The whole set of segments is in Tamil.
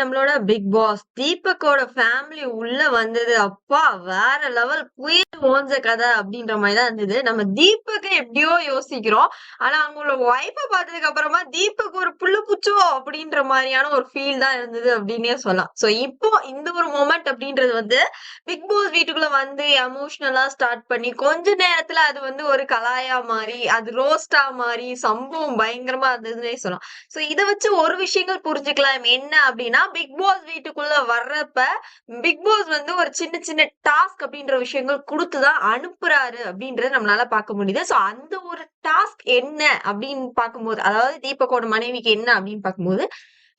நம்மளோட பிக் பாஸ் தீபக்கோட ஃபேமிலி உள்ள வந்தது. அப்பா வேற லெவல் புயல் ஓஞ்ச கதை அப்படின்ற மாதிரி தான் இருந்தது. நம்ம தீபக்கை எப்படியோ யோசிக்கிறோம். ஆனா அவங்களோட ஒய்ஃபை பார்த்ததுக்கு அப்புறமா தீபக் ஒரு புள்ள புச்சோ அப்படின்ற மாதிரியான ஒரு ஃபீல் தான் இருந்தது அப்படின்னே சொல்லலாம். சோ இப்போ இந்த ஒரு மொமெண்ட் அப்படின்றது வந்து பிக் பாஸ் வீட்டுக்குள்ள வந்து எமோஷனலா ஸ்டார்ட் பண்ணி கொஞ்ச நேரத்துல அது வந்து ஒரு கலாயா மாறி அது ரோஸ்டா மாறி சம்பவம் பயங்கரமா இருந்ததுன்னே சொல்லலாம். சோ இதை வச்சு ஒரு விஷயங்கள் புரிஞ்சுக்கலாம். என்ன அப்படின்னா பிக் பாஸ் வீட்டுக்குள்ள வர்றப்ப பிக் பாஸ் வந்து ஒரு சின்ன சின்ன டாஸ்க் அப்படின்ற விஷயங்கள் கொடுத்துதான் அனுப்புறாரு அப்படின்றத நம்மளால பார்க்க முடியுது. சோ அந்த ஒரு டாஸ்க் என்ன அப்படின்னு பார்க்கும்போது அதாவது தீபக்கோட மனைவிக்கு என்ன அப்படின்னு பார்க்கும்போது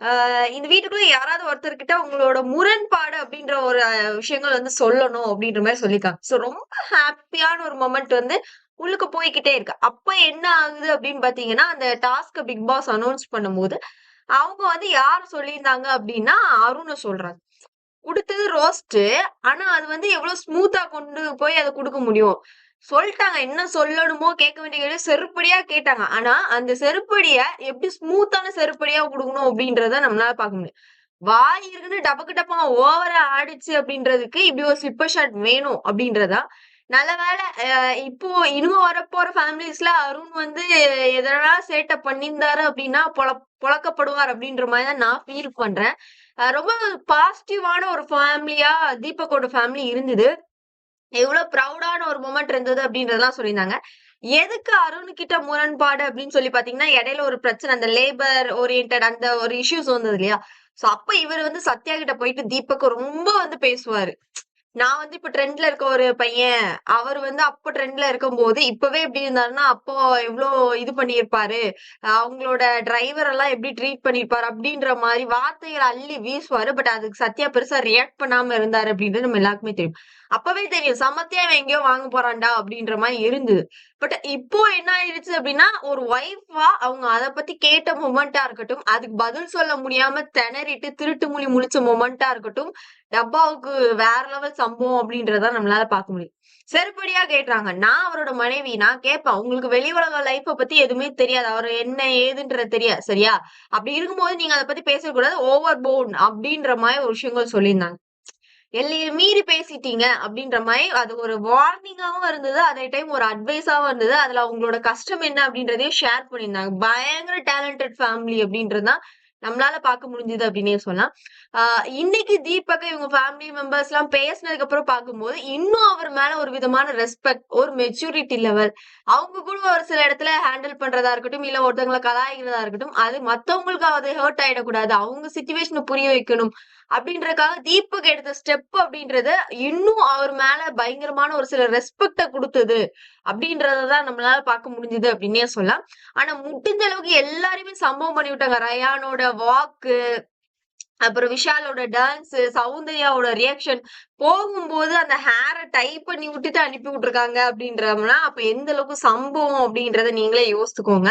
ஆஹ் இந்த வீட்டுக்குள்ள யாராவது ஒருத்தர்கிட்ட உங்களோட முரண்பாடு அப்படின்ற ஒரு விஷயங்கள் வந்து சொல்லணும் அப்படின்ற மாதிரி சொல்லியிருக்காங்க. ஸோ ரொம்ப ஹாப்பியான ஒரு மொமெண்ட் வந்து உள்ளுக்கு போய்கிட்டே இருக்கு. அப்ப என்ன ஆகுது அப்படின்னு பாத்தீங்கன்னா அந்த டாஸ்க் பிக் பாஸ் அனௌன்ஸ் பண்ணும்போது அவங்க வந்து யார் சொல்லியிருந்தாங்க அப்படின்னா அருணை சொல்றாங்க கொடுத்தது ரோஸ்ட் ஆனா அது வந்து எவ்வளவு ஸ்மூத்தா கொண்டு போய் அதை கொடுக்க முடியும்? சொல்லிட்டாங்க. என்ன சொல்லணுமோ கேட்க வேண்டிய கேள்வி செருப்படியா கேட்டாங்க. ஆனா அந்த செருப்படிய எப்படி ஸ்மூத்தான செருப்படியா கொடுக்கணும் அப்படின்றத நம்மளால பார்க்க முடியும். வாய் இருக்குன்னு டபக்கு டப்பா ஓவரா ஆடிச்சு அப்படின்றதுக்கு இப்படி ஒரு ஸ்லிப்பர் ஷாட் வேணும் அப்படின்றதா நல்ல வேளை இப்போ இனிமே வரப்போற ஃபேமிலிஸ்ல அருண் வந்து எதனா சேட்டை பண்ணியிருந்தாரு அப்படின்னா பொல பொழக்கப்படுவார் அப்படின்ற மாதிரி தான் நான் ஃபீல் பண்றேன். ரொம்ப பாசிட்டிவான ஒரு ஃபேமிலியா தீபக்கோட ஃபேமிலி இருந்தது. எவ்வளவு ப்ரௌடான ஒரு மூமெண்ட் இருந்தது அப்படின்றதெல்லாம் சொல்லியிருந்தாங்க. எதுக்கு அருண் கிட்ட முரண்பாடு அப்படின்னு சொல்லி பாத்தீங்கன்னா இடையில ஒரு பிரச்சனை அந்த லேபர் ஓரியன்ட் அந்த ஒரு இஷ்யூஸ் வந்தது இல்லையா? சோ அப்ப இவர் வந்து சத்யா கிட்ட போயிட்டு தீபக் ரொம்ப வந்து பேசுவாரு. நான் வந்து இப்ப ட்ரெண்ட்ல இருக்க ஒரு பையன். அவர் வந்து அப்ப ட்ரெண்ட்ல இருக்கும் போது இப்பவே எப்படி இருந்தாருன்னா அப்போ எவ்வளோ இது பண்ணியிருப்பாரு. அவங்களோட டிரைவர் எல்லாம் எப்படி ட்ரீட் பண்ணிருப்பாரு அப்படின்ற மாதிரி வார்த்தைகள் அள்ளி வீசுவாரு. பட் அதுக்கு சத்யா பெருசா ரியாக்ட் பண்ணாம இருந்தாரு அப்படின்றது நம்ம எல்லாருக்குமே தெரியும். அப்பவே தெரியும் சமத்தியா அவன் எங்கேயோ வாங்க போறான்டா அப்படின்ற மாதிரி இருந்தது. பட் இப்போ என்ன ஆயிடுச்சு அப்படின்னா ஒரு ஒய்ஃபா அவங்க அத பத்தி கேட்ட மொமெண்டா இருக்கட்டும் அதுக்கு பதில் சொல்ல முடியாம திணறிட்டு திருட்டு மொழி முழிச்ச மொமெண்டா இருக்கட்டும் டப்பாவுக்கு வேற லெவல் சம்பவம் அப்படின்றத நம்மளால பார்க்க முடியும். செருப்படியா கேட்டாங்க நான் அவரோட மனைவி நான் கேட்பேன் உங்களுக்கு வெளி உலக லைஃப்ப பத்தி எதுவுமே தெரியாது. அவர் என்ன ஏதுன்றது தெரியாது. சரியா? அப்படி இருக்கும்போது நீங்க அதை பத்தி பேசக்கூடாது. ஓவர் போன் அப்படின்ற மாதிரி ஒரு விஷயங்கள் சொல்லியிருந்தாங்க. எல்லையை மீறி பேசிட்டீங்க அப்படின்ற மாதிரி அது ஒரு வார்னிங்காவும் இருந்தது. அதே டைம் ஒரு அட்வைஸாவும் இருந்தது. அதுல அவங்களோட கஷ்டம் என்ன அப்படின்றதையும் ஷேர் பண்ணியிருந்தாங்க. பயங்கர டேலண்டட் ஃபேமிலி அப்படின்றதுதான் நம்மளால பார்க்க முடிஞ்சது அப்படின்னே சொல்லலாம். ஆஹ் இன்னைக்கு தீபக் இவங்க ஃபேமிலி மெம்பர்ஸ் எல்லாம் பேசினதுக்கு அப்புறம் பார்க்கும்போது இன்னும் அவர் மேல ஒரு விதமான ரெஸ்பெக்ட் ஒரு மெச்சூரிட்டி லெவல் அவங்க கூட ஒரு சில இடத்துல ஹேண்டில் பண்றதா இருக்கட்டும் இல்ல ஒருத்தவங்களை கலாய்க்கிறதா இருக்கட்டும் அது மத்தவங்களுக்கு அது ஹர்ட் ஆயிடக்கூடாது. அவங்க சுச்சுவேஷனை புரிய வைக்கணும். அப்படின்றதுக்காக தீபக் எடுத்த ஸ்டெப் அப்படின்றது இன்னும் அவர் மேல பயங்கரமான ஒரு சில ரெஸ்பெக்ட கொடுத்தது. அப்படின்றதான் நம்மளால பார்க்க முடிஞ்சது அப்படின்னே சொல்லலாம். ஆனா முடிஞ்ச அளவுக்கு எல்லாரையுமே சம்பவம் பண்ணி விட்டாங்க. ரயானோட வாக்கு அப்புறம் விஷாலோட டான்ஸ் சௌந்தர்யாவோட ரியாக்ஷன் போகும்போது அந்த ஹேரை டைப் பண்ணி விட்டுட்டு அனுப்பி விட்டுருக்காங்க அப்படின்றம்னா அப்ப எந்த அளவுக்கு சம்பவம் அப்படின்றத நீங்களே யோசிச்சுக்கோங்க.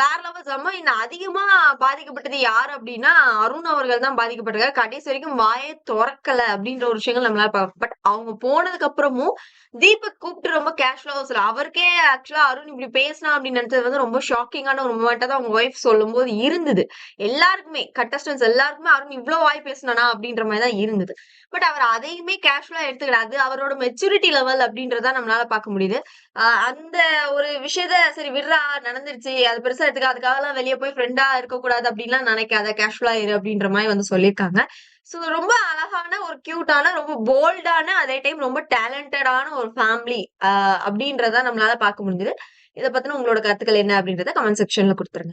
வேற லெவல் சம்பவம். இந்த அதிகமா பாதிக்கப்பட்டது யார் அப்படின்னா அருண் அவர்கள் தான் பாதிக்கப்பட்டிருக்காங்க கடைசி வரைக்கும் வாயே திறக்கல அப்படின்ற ஒரு விஷயங்கள் நம்மளால பட் அவங்க போனதுக்கு அப்புறமும் தீபக் கூப்பிட்டு ரொம்ப கேஷுவலா சொல்ல அவருக்கே ஆக்சுவலா அருண் இப்படி பேசினா அப்படின்னு நினைச்சது வந்து ரொம்ப ஷாக்கிங்கான ஒரு மூமெண்டா தான் அவங்க ஒய்ஃப் சொல்லும் போது இருந்தது. எல்லாருக்குமே கண்டஸ்டன்ஸ் எல்லாருக்குமே அருண் இவ்வளவு வாய் பேசினானா அப்படின்ற மாதிரி தான் இருந்தது. பட் அவர் அதையுமே கேஷுவலா எடுத்துக்கிடாது அவரோட மெச்சூரிட்டி லெவல் அப்படின்றத நம்மளால பார்க்க முடியுது. அந்த ஒரு விஷயத்த சரி விடுறா நடந்துருச்சு. அது பெருசா எடுத்துக்க அதுக்காக எல்லாம் வெளியே போய் ஃப்ரெண்டா இருக்கக்கூடாது அப்படின்லாம் நினைக்காத. கேஷுவலா இரு அப்படின்ற மாதிரி வந்து சொல்லியிருக்காங்க. ஸோ ரொம்ப அழகான ஒரு கியூட்டான ரொம்ப போல்டான அதே டைம் ரொம்ப டேலண்டடான ஒரு ஃபேமிலி அப்படின்றத நம்மளால பார்க்க முடிஞ்சது. இதை பத்தின உங்களோட கருத்துக்கள் என்ன அப்படின்றத கமெண்ட் செக்ஷன்ல கொடுத்துருங்க.